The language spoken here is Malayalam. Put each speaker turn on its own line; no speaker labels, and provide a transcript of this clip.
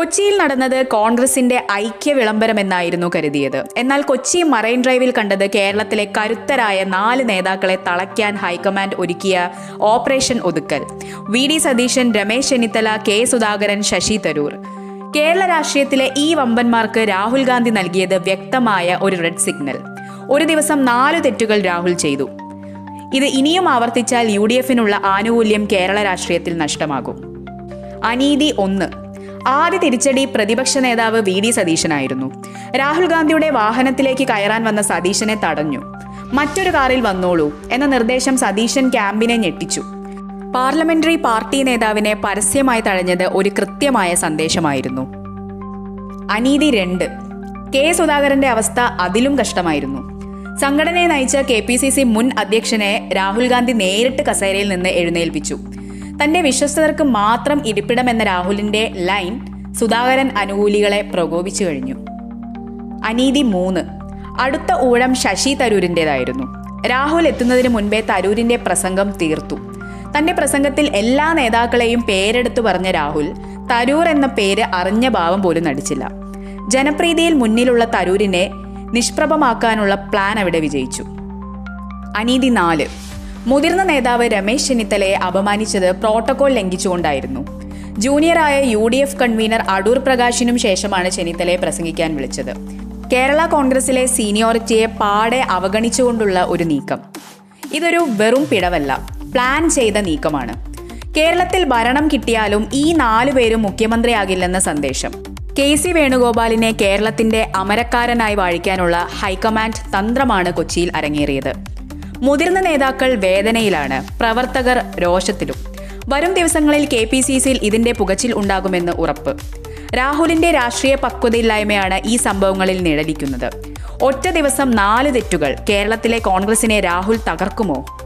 കൊച്ചിയിൽ നടന്നത് കോൺഗ്രസിന്റെ ഐക്യ വിളംബരമെന്നായിരുന്നു കരുതിയത്. എന്നാൽ കൊച്ചി മറൈൻ ഡ്രൈവിൽ കണ്ടത് കേരളത്തിലെ കരുത്തരായ നാല് നേതാക്കളെ തളയ്ക്കാൻ ഹൈക്കമാൻഡ് ഒരുക്കിയ operation ഒതുക്കൽ. V D Satheesan Ramesh Chennithala K Sudhakaran Shashi Tharoor. Kerala രാഷ്ട്രീയത്തിലെ ഈ വമ്പന്മാർക്ക് രാഹുൽ ഗാന്ധി നൽകിയത് വ്യക്തമായ ഒരു റെഡ് സിഗ്നൽ. ഒരു ദിവസം നാല് തെറ്റുകൾ രാഹുൽ ചെയ്തു. ഇത് ഇനിയും ആവർത്തിച്ചാൽ യു ഡി എഫിനുള്ള ആനുകൂല്യം കേരള രാഷ്ട്രീയത്തിൽ നഷ്ടമാകും. അനീതി ഒന്ന്. ആദ്യ തിരിച്ചടി പ്രതിപക്ഷ നേതാവ് വി ഡി സതീശനായിരുന്നു. രാഹുൽ ഗാന്ധിയുടെ വാഹനത്തിലേക്ക് കയറാൻ വന്ന സതീശനെ തടഞ്ഞു. മറ്റൊരു കാറിൽ വന്നോളൂ എന്ന നിർദ്ദേശം സതീശൻ ക്യാമ്പിനെ ഞെട്ടിച്ചു. പാർലമെന്ററി പാർട്ടി നേതാവിനെ പരസ്യമായി തഴഞ്ഞത് ഒരു കൃത്യമായ സന്ദേശമായിരുന്നു. അനീതി രണ്ട്. കെ സുധാകരന്റെ അവസ്ഥ അതിലും കഷ്ടമായിരുന്നു. സംഘടനയെ നയിച്ച കെ പി സി സി മുൻ അധ്യക്ഷനെ രാഹുൽ ഗാന്ധി നേരിട്ട് കസേരയിൽ നിന്ന് എഴുന്നേൽപ്പിച്ചു. തന്റെ വിശ്വസ്തർക്ക് മാത്രം ഇരിപ്പിടമെന്ന രാഹുലിന്റെ ലൈൻ സുധാകരൻ അനുകൂലികളെ പ്രകോപിച്ചു കഴിഞ്ഞു. അനീതി മൂന്ന്. അടുത്ത ഊഴം ശശി തരൂരിന്റെതായിരുന്നു രാഹുൽ എത്തുന്നതിന് മുൻപേ തരൂരിന്റെ പ്രസംഗം തീർത്തു. തന്റെ പ്രസംഗത്തിൽ എല്ലാ നേതാക്കളെയും പേരെടുത്തു പറഞ്ഞ രാഹുൽ തരൂർ എന്ന പേര് അറിഞ്ഞ ഭാവം പോലും നടിച്ചില്ല. ജനപ്രീതിയിൽ മുന്നിലുള്ള തരൂരിനെ നിഷ്പ്രഭമാക്കാനുള്ള പ്ലാൻ അവിടെ വിജയിച്ചു. അനീതി നാല്. മുതിർന്ന നേതാവ് രമേശ് ചെന്നിത്തലയെ അപമാനിച്ചത് പ്രോട്ടോകോൾ ലംഘിച്ചുകൊണ്ടായിരുന്നു. ജൂനിയറായ U D F convener Adoor പ്രകാശിനും ശേഷമാണ് ചെന്നിത്തലയെ പ്രസംഗിക്കാൻ വിളിച്ചത്. കേരള കോൺഗ്രസിലെ സീനിയോറിറ്റിയെ പാടെ അവഗണിച്ചുകൊണ്ടുള്ള ഒരു നീക്കം. ഇതൊരു വെറും പിടവല്ല പ്ലാൻ ചെയ്ത നീക്കമാണ്. കേരളത്തിൽ ഭരണം കിട്ടിയാലും ഈ നാലു പേരും മുഖ്യമന്ത്രിയാകില്ലെന്ന സന്ദേശം. കെ സി വേണുഗോപാലിനെ കേരളത്തിന്റെ അമരക്കാരനായി വാഴിക്കാനുള്ള ഹൈക്കമാൻഡ് തന്ത്രമാണ് കൊച്ചിയിൽ അരങ്ങേറിയത്. മുതിർന്ന നേതാക്കൾ വേദനയിലാണ്. പ്രവർത്തകർ രോഷത്തിലും. വരും ദിവസങ്ങളിൽ കെ പി സി സിയിൽ ഇതിന്റെ പുകച്ചിൽ ഉണ്ടാകുമെന്ന് ഉറപ്പ്. രാഹുലിന്റെ രാഷ്ട്രീയ പക്വതയില്ലായ്മയാണ് ഈ സംഭവങ്ങളിൽ നിഴലിക്കുന്നത്. ഒറ്റ ദിവസം നാല് തെറ്റുകൾ കേരളത്തിലെ കോൺഗ്രസിനെ രാഹുൽ തകർക്കുമോ?